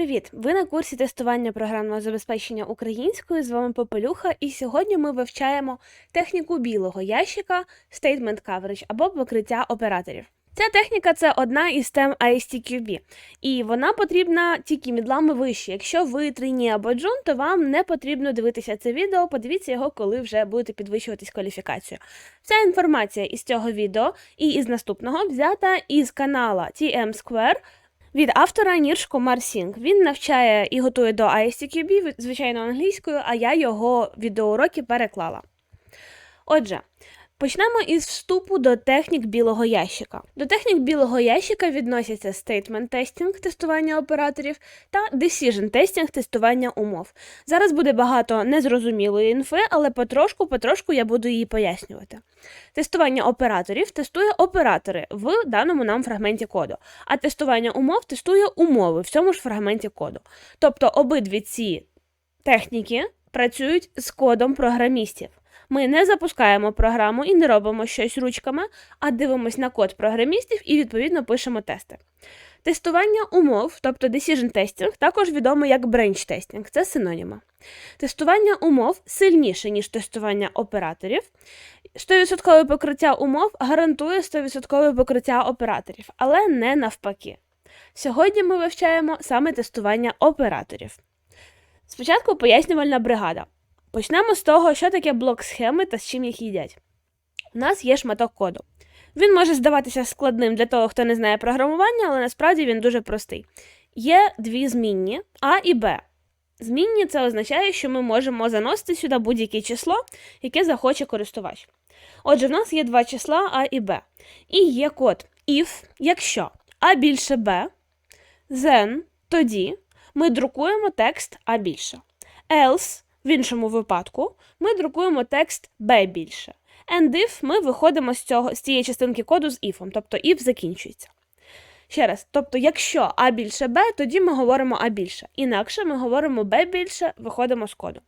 привіт! Ви на курсі тестування програмного забезпечення українською. З вами Попелюха, і сьогодні ми вивчаємо техніку білого ящика Statement Coverage або покриття операторів. Ця техніка це одна із тем ISTQB, і вона потрібна тільки мідлами вище. Якщо ви трині або джун, то вам не потрібно дивитися це відео. Подивіться його, коли вже будете підвищуватись кваліфікацію. Вся інформація із цього відео і із наступного взята із канала TM Square від автора Нірш Комар Сінг. Він навчає і готує до ISTQB, звичайно, англійською, а я його відеоуроки переклала. Отже, почнемо із вступу до технік білого ящика. До технік білого ящика відносяться statement testing, тестування операторів, та decision testing, тестування умов. Зараз буде багато незрозумілої інфи, але потрошку-потрошку я буду її пояснювати. Тестування операторів тестує оператори в даному нам фрагменті коду, а тестування умов тестує умови в цьому ж фрагменті коду. Тобто обидві ці техніки працюють з кодом програмістів. Ми не запускаємо програму і не робимо щось ручками, а дивимося на код програмістів і відповідно пишемо тести. Тестування умов, тобто decision testing, також відомо як branch testing, це синоніма. Тестування умов сильніше, ніж тестування операторів. 100% покриття умов гарантує 100% покриття операторів, але не навпаки. Сьогодні ми вивчаємо саме тестування операторів. Спочатку пояснювальна бригада. Почнемо з того, що таке блок схеми та з чим їх їдять. У нас є шматок коду. Він може здаватися складним для того, хто не знає програмування, але насправді він дуже простий. Є дві змінні А і Б. Змінні це означає, що ми можемо заносити сюди будь-яке число, яке захоче користувач. Отже, в нас є два числа А і Б. І є код if, якщо А більше Б, then, тоді ми друкуємо текст А більше. Else, в іншому випадку, ми друкуємо текст B більше. And if ми виходимо з цього, з цієї частинки коду з if, тобто if закінчується. Ще раз, тобто, якщо А більше Б, тоді ми говоримо А більше. Інакше ми говоримо Б більше, виходимо з коду.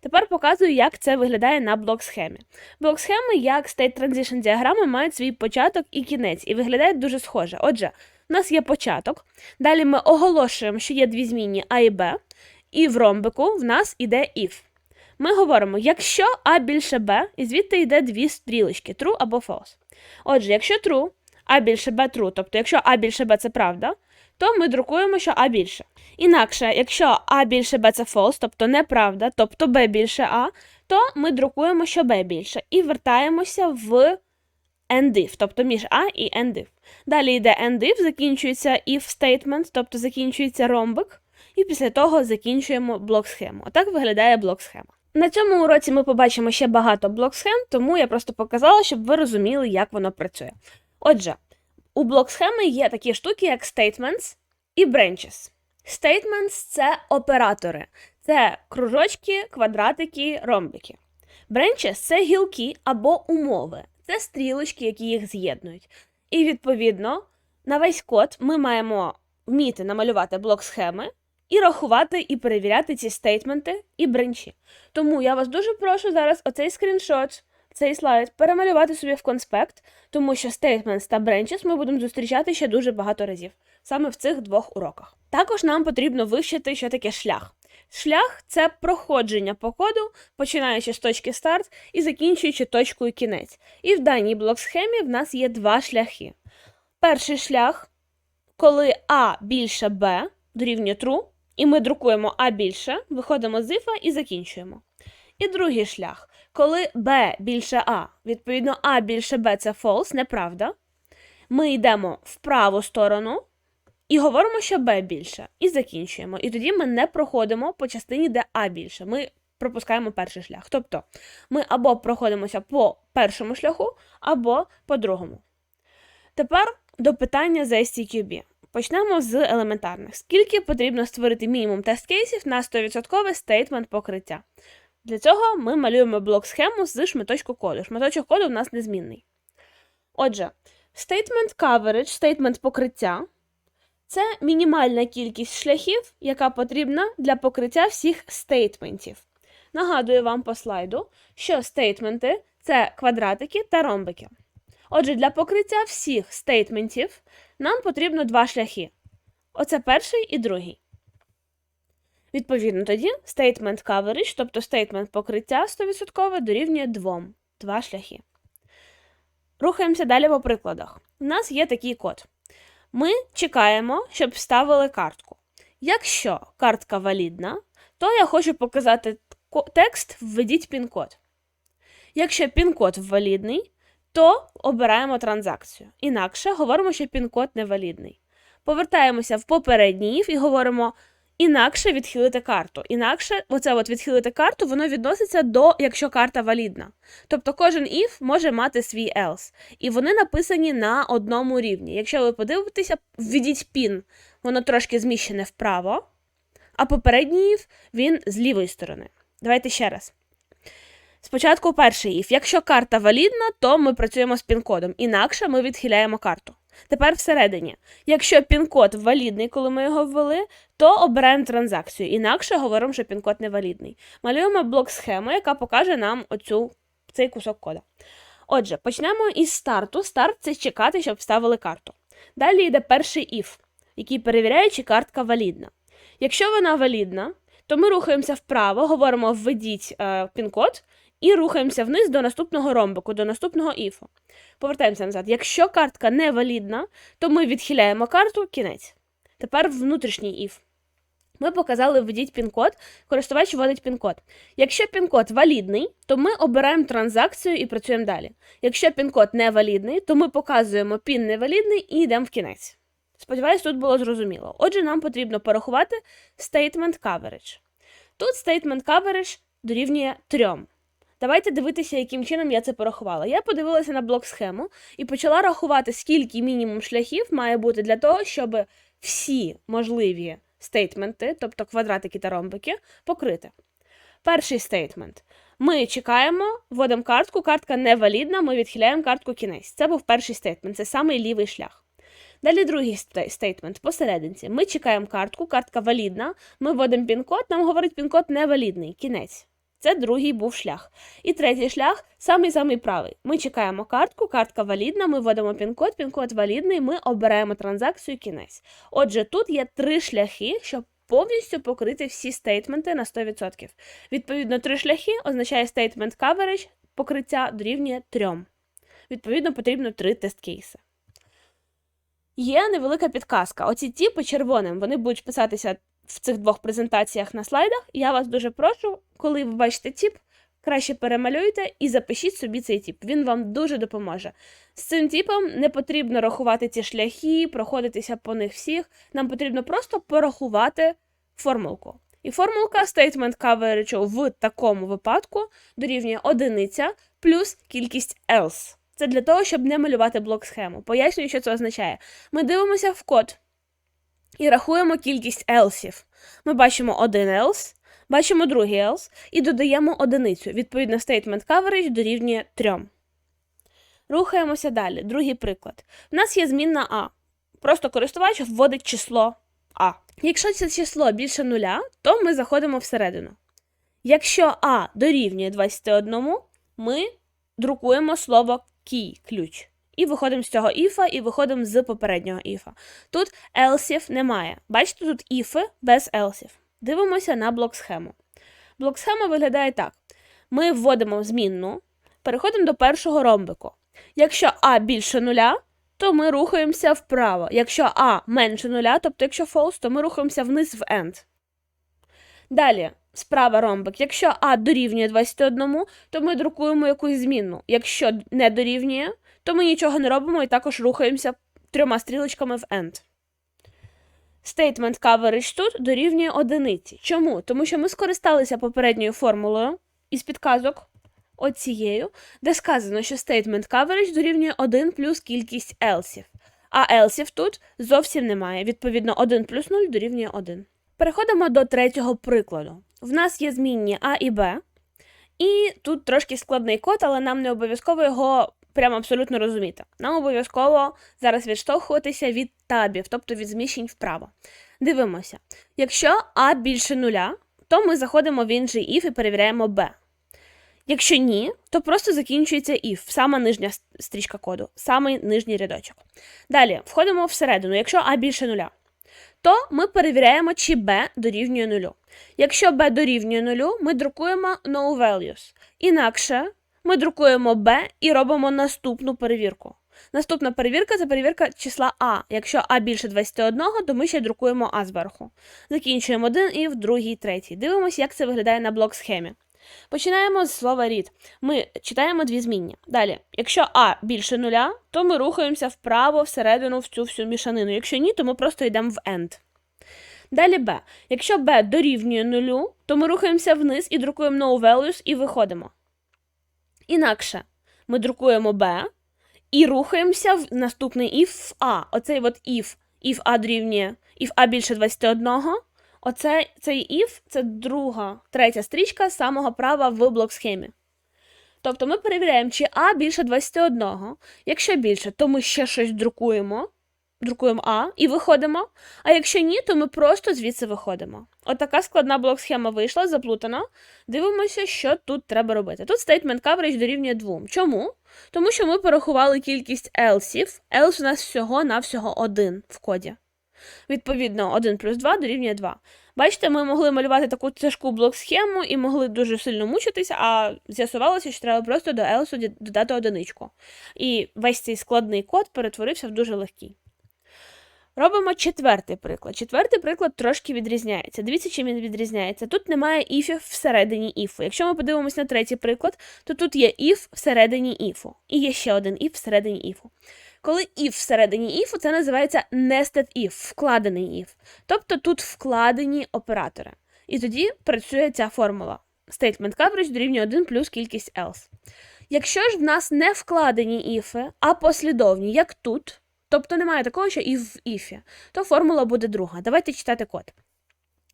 Тепер показую, як це виглядає на блок-схемі. Блок-схеми, як state transition діаграми, мають свій початок і кінець, і виглядають дуже схоже. Отже, у нас є початок. Далі ми оголошуємо, що є дві змінні А і Б, і в ромбику в нас іде if. Ми говоримо, якщо А більше Б, і звідти йде дві стрілочки true або false. Отже, якщо true, А більше Б true, тобто якщо А більше Б це правда, то ми друкуємо, що А більше. Інакше, якщо А більше Б це false, тобто неправда, тобто Б більше А, то ми друкуємо, що Б більше, і вертаємося в endif, тобто між А і endif. Далі йде endif, закінчується if statement, тобто закінчується ромбик, і після того закінчуємо блок-схему. Отак виглядає блок-схема. На цьому уроці ми побачимо ще багато блок-схем, тому я просто показала, щоб ви розуміли, як воно працює. Отже, у блок-схеми є такі штуки, як statements і branches. Statements – це оператори, це кружочки, квадратики, ромбики. Branches – це гілки або умови, це стрілочки, які їх з'єднують. І відповідно на весь код ми маємо вміти намалювати блок схеми і рахувати і перевіряти ці стейтменти і бренчі. Тому я вас дуже прошу зараз оцей скріншот, цей слайд перемалювати собі в конспект, тому що statements та branches ми будемо зустрічати ще дуже багато разів, саме в цих двох уроках. Також нам потрібно вивчити, що таке шлях. Шлях це проходження по коду, починаючи з точки старт і закінчуючи точкою кінець. І в даній блок-схемі в нас є два шляхи. Перший шлях, коли А більше Б дорівнює true, і ми друкуємо А більше, виходимо з if і закінчуємо. І другий шлях, коли Б більше А, відповідно, А більше Б це false, неправда. Ми йдемо в праву сторону і говоримо, що Б більше, і закінчуємо. І тоді ми не проходимо по частині, де А більше. Ми пропускаємо перший шлях. Тобто ми або проходимося по першому шляху, або по другому. Тепер до питання з STQB. Почнемо з елементарних. Скільки потрібно створити мінімум тест-кейсів на 100% стейтмент покриття? Для цього ми малюємо блок схему з шматочку коду. Шматочок коду в нас незмінний. Отже, statement coverage, statement покриття це мінімальна кількість шляхів, яка потрібна для покриття всіх стейтментів. Нагадую вам по слайду, що стейтменти це квадратики та ромбики. Отже, для покриття всіх стейтментів нам потрібно два шляхи. Оце перший і другий. Відповідно, тоді statement coverage, тобто statement покриття 100% дорівнює 2. Два шляхи. Рухаємося далі по прикладах. У нас є такий код. Ми чекаємо, щоб вставили картку. Якщо картка валідна, то я хочу показати текст введіть пін-код. Якщо пін-код валідний, то обираємо транзакцію. Інакше говоримо, що пін-код невалідний. Повертаємося в попередній і говоримо інакше відхилити карту. Інакше, оце от відхилити карту, воно відноситься до, якщо карта валідна. Тобто кожен if може мати свій else. І вони написані на одному рівні. Якщо ви подивитеся, введіть пін, воно трошки зміщене вправо, а попередній if він з лівої сторони. Давайте ще раз. Спочатку перший if. Якщо карта валідна, то ми працюємо з пін-кодом, інакше ми відхиляємо карту. Тепер всередині. Якщо пін-код валідний, коли ми його ввели, то обираємо транзакцію. Інакше говоримо, що пін-код невалідний. Малюємо блок схему, яка покаже нам оцю, цей кусок кода. Отже, почнемо із старту. Старт це чекати, щоб вставили карту. Далі йде перший if, який перевіряє, чи картка валідна. Якщо вона валідна, то ми рухаємося вправо, говоримо введіть е, пін-код і рухаємося вниз до наступного ромбику, до наступного іфу. Повертаємося назад. Якщо картка не валідна, то ми відхиляємо карту, кінець. Тепер внутрішній if. Ми показали введіть пін-код, користувач вводить пін-код. Якщо пін-код валідний, то ми обираємо транзакцію і працюємо далі. Якщо пін-код не валідний, то ми показуємо пін невалідний і йдемо в кінець. Сподіваюсь, тут було зрозуміло. Отже, нам потрібно порахувати statement coverage. Тут statement coverage дорівнює 3. Давайте дивитися, яким чином я це порахувала. Я подивилася на блок схему і почала рахувати, скільки мінімум шляхів має бути для того, щоб всі можливі стейтменти, тобто квадратики та ромбики, покрити. Перший стейтмент. Ми чекаємо, вводимо картку, картка невалідна, ми відхиляємо картку кінець. Це був перший стейтмент, це самий лівий шлях. Далі другий стейтмент посерединці. Ми чекаємо картку, картка валідна, ми вводимо пін-код, нам говорить пін-код невалідний, кінець. Це другий був шлях. І третій шлях самий самий правий. Ми чекаємо картку, картка валідна, ми вводимо пін-код, пін-код валідний, ми обираємо транзакцію кінець. Отже, тут є три шляхи, щоб повністю покрити всі стейтменти на 100%. Відповідно, три шляхи означає statement coverage, покриття дорівнює трьом. Відповідно, потрібно три тест-кейси. Є невелика підказка. Оці типи червоним вони будуть писатися в цих двох презентаціях на слайдах. Я вас дуже прошу, коли ви бачите тип, краще перемалюйте і запишіть собі цей тип. Він вам дуже допоможе. З цим типом не потрібно рахувати ці шляхи, проходитися по них всіх. Нам потрібно просто порахувати формулку. І формулка statement coverage в такому випадку дорівнює одиниця плюс кількість else. Це для того, щоб не малювати блок схему. Пояснюю, що це означає. Ми дивимося в код і рахуємо кількість елсів. Ми бачимо один else, бачимо другий else і додаємо одиницю. Відповідно, statement coverage дорівнює 3. Рухаємося далі. Другий приклад. У нас є змінна А. Просто користувач вводить число А. Якщо це число більше нуля, то ми заходимо всередину. Якщо А дорівнює 21, ми друкуємо слово key, ключ. І виходимо з цього іфа, і виходимо з попереднього іфа. Тут елсів немає. Бачите, тут іфи без елсів. Дивимося на блок схему. Блок схема виглядає так: ми вводимо змінну, переходимо до першого ромбику. Якщо А більше нуля, то ми рухаємося вправо. Якщо А менше нуля, тобто якщо false, то ми рухаємося вниз в end. Далі, справа ромбик. Якщо А дорівнює 21, то ми друкуємо якусь змінну. Якщо не дорівнює, то ми нічого не робимо і також рухаємося трьома стрілочками в end. Statement coverage тут дорівнює одиниці. Чому? Тому що ми скористалися попередньою формулою із підказок оцією, де сказано, що statement coverage дорівнює 1 плюс кількість елсів. А елсів тут зовсім немає. Відповідно, 1 плюс 0 дорівнює 1. Переходимо до третього прикладу. В нас є змінні А і Б, і тут трошки складний код, але нам не обов'язково його прямо абсолютно розуміти. Нам обов'язково зараз відштовхуватися від табів, тобто від зміщень вправо. Дивимося. Якщо А більше нуля, то ми заходимо в інший if і перевіряємо Б. Якщо ні, то просто закінчується if, сама нижня стрічка коду, самий нижній рядочок. Далі входимо всередину, якщо А більше нуля, то ми перевіряємо, чи b дорівнює нулю. Якщо b дорівнює нулю, ми друкуємо no values. Інакше ми друкуємо b і робимо наступну перевірку. Наступна перевірка це перевірка числа а. Якщо а більше 21, то ми ще друкуємо а зверху. Закінчуємо один і в другий, третій. Дивимося, як це виглядає на блок схемі. Починаємо з слова read. Ми читаємо дві змінні. Далі, якщо А більше нуля, то ми рухаємося вправо, всередину в цю всю мішанину. Якщо ні, то ми просто йдемо в end. Далі Б. Якщо Б дорівнює нулю, то ми рухаємося вниз і друкуємо no values і виходимо. Інакше ми друкуємо Б і рухаємося в наступний if в А. Оцей от if, if А дорівнює, if А більше 21, Оце цей if це друга, третя стрічка самого права в блок-схемі. Тобто ми перевіряємо, чи А більше 21. Якщо більше, то ми ще щось друкуємо. Друкуємо А і виходимо. А якщо ні, то ми просто звідси виходимо. Отака складна блок-схема вийшла, заплутана. Дивимося, що тут треба робити. Тут statement coverage дорівнює 2. Чому? Тому що ми порахували кількість елсів. Else у нас всього-навсього один в коді. Відповідно, 1 плюс 2 дорівнює 2. Бачите, ми могли малювати таку тяжку блок-схему і могли дуже сильно мучитися, а з'ясувалося, що треба просто до else додати одиничку. І весь цей складний код перетворився в дуже легкий. Робимо четвертий приклад. Четвертий приклад трошки відрізняється. Дивіться, чим він відрізняється. Тут немає іфів всередині іфу. Якщо ми подивимося на третій приклад, то тут є if всередині іфу. І є ще один if всередині іфу. Коли if всередині if, це називається nested if, вкладений if. Тобто тут вкладені оператори. І тоді працює ця формула. Statement coverage дорівнює 1 плюс кількість else. Якщо ж в нас не вкладені іфи, а послідовні, як тут, тобто немає такого, що if в іфі, то формула буде друга. Давайте читати код.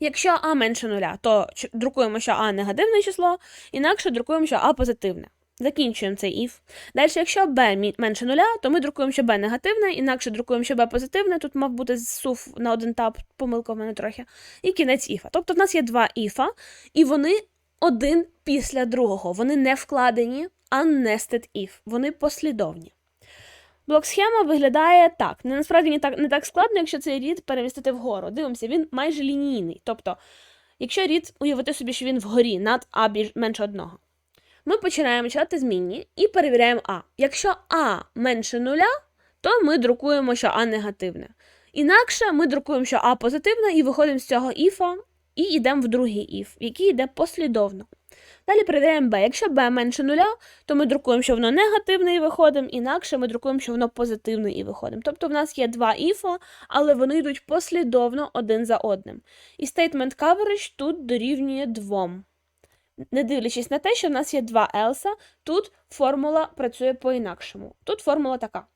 Якщо а менше нуля, то друкуємо, що а негативне число, інакше друкуємо, що а позитивне. Закінчуємо цей if. Далі, якщо b менше нуля, то ми друкуємо, що b негативне, інакше друкуємо, що b позитивне. Тут мав бути сув на один таб, помилка в мене трохи. І кінець іфа. Тобто в нас є два іфа, і вони один після другого. Вони не вкладені, а nested if. Вони послідовні. Блок-схема виглядає так. Не насправді не так не так складно, якщо цей рід перемістити вгору. Дивимося, він майже лінійний. Тобто, якщо рід уявити собі, що він вгорі над а більш менше одного. Ми починаємо читати змінні і перевіряємо А. Якщо А менше нуля, то ми друкуємо, що А негативне. Інакше ми друкуємо, що А позитивне, і виходимо з цього іфа і йдемо в другий іф, який йде послідовно. Далі перевіряємо Б. Якщо Б менше нуля, то ми друкуємо, що воно негативне і виходимо, інакше ми друкуємо, що воно позитивне і виходимо. Тобто в нас є два іфа, але вони йдуть послідовно один за одним. І statement coverage тут дорівнює двом не дивлячись на те, що в нас є два елса, тут формула працює по-інакшому. Тут формула така.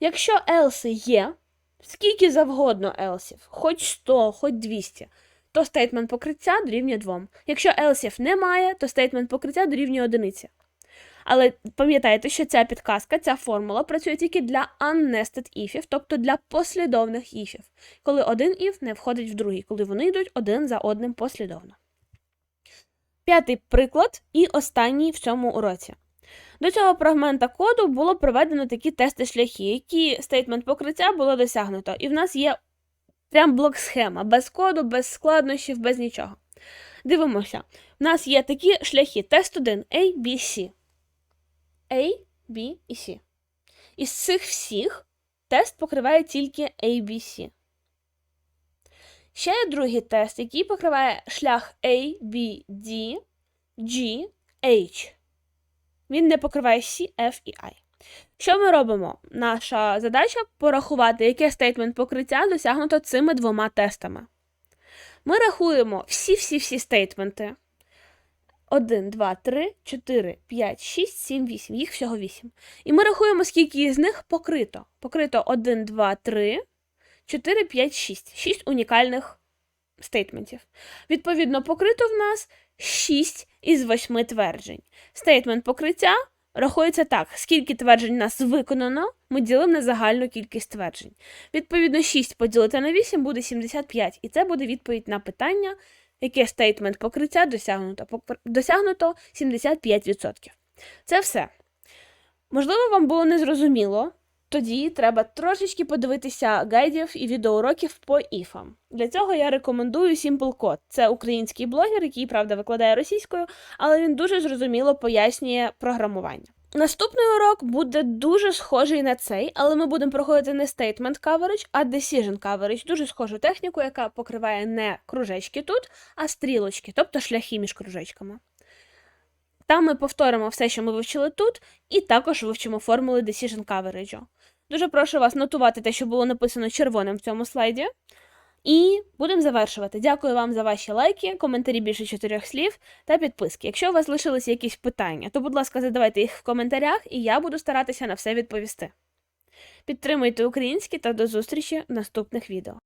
Якщо елси є, скільки завгодно елсів, хоч 100, хоч 200, то стейтмент покриття дорівнює 2. Якщо елсів немає, то стейтмент покриття дорівнює 1. Але пам'ятайте, що ця підказка, ця формула працює тільки для unnested іфів, тобто для послідовних іфів, коли один іф не входить в другий, коли вони йдуть один за одним послідовно. П'ятий приклад і останній в цьому уроці. До цього фрагмента коду було проведено такі тести шляхи, які стейтмент покриття було досягнуто. І в нас є прям блок-схема, без коду, без складнощів, без нічого. Дивимося, в нас є такі шляхи: тест 1 A, B, C. A, B і C. Із цих всіх тест покриває тільки A, B, C. Ще є другий тест, який покриває шлях A, B, D, G, H. Він не покриває C, F і I. Що ми робимо? Наша задача порахувати, яке стейтмент покриття досягнуто цими двома тестами. Ми рахуємо всі-всі-всі стейтменти. 1, 2, 3, 4, 5, 6, 7, 8. Їх всього 8. І ми рахуємо, скільки з них покрито. Покрито 1, 2, 3, 4, 5, 6. 6 унікальних стейтментів. Відповідно, покрито в нас 6 із 8 тверджень. Стейтмент покриття рахується так, скільки тверджень у нас виконано, ми ділимо на загальну кількість тверджень. Відповідно, 6 поділити на 8 буде 75, і це буде відповідь на питання, яке стейтмент покриття досягнуто. Досягнуто 75%. Це все. Можливо, вам було незрозуміло, тоді треба трошечки подивитися гайдів і відеоуроків по іфам. Для цього я рекомендую Simple Code. Це український блогер, який, правда, викладає російською, але він дуже зрозуміло пояснює програмування. Наступний урок буде дуже схожий на цей, але ми будемо проходити не statement coverage, а decision coverage, дуже схожу техніку, яка покриває не кружечки тут, а стрілочки, тобто шляхи між кружечками. Там ми повторимо все, що ми вивчили тут, і також вивчимо формули decision coverage. Дуже прошу вас нотувати те, що було написано червоним в цьому слайді. І будемо завершувати. Дякую вам за ваші лайки, коментарі більше чотирьох слів та підписки. Якщо у вас лишилися якісь питання, то, будь ласка, задавайте їх в коментарях, і я буду старатися на все відповісти. Підтримуйте українське та до зустрічі в наступних відео.